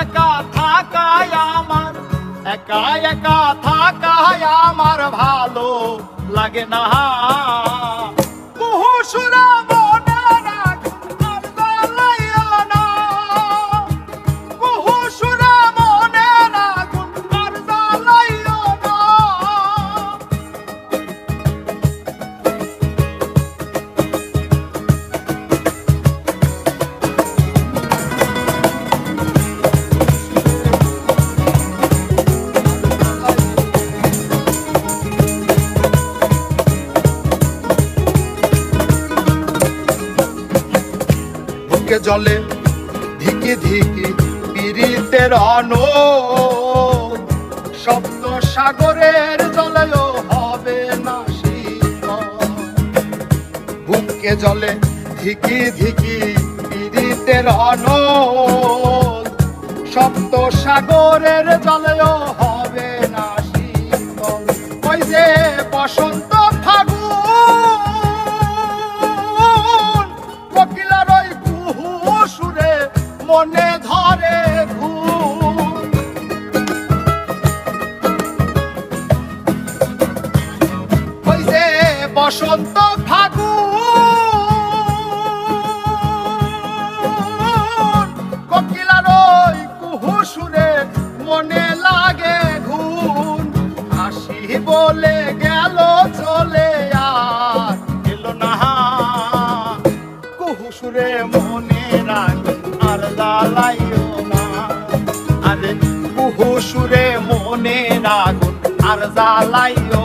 একা থাকায় আমার একা একা থাকায় আমার ভালো লাগে না। বুকে জলে ধিকি ধিকি পীড়িতের অন সপ্ত সাগরের জলেও হবে না। বুকে জলে ধিকি ধিকি পীড়িতের অন সপ্ত সাগরের জলেও হবে না শীতল। ওই যে বসন্ত মনে ধরে ওই বসন্ত ফাগুন কোকিলার ওই কুহু সুরে মনে লাগে ঘুম হাসি বলে জ্বালাইও না। আরে বহু সুরে মনে রাখ আর জ্বালাইও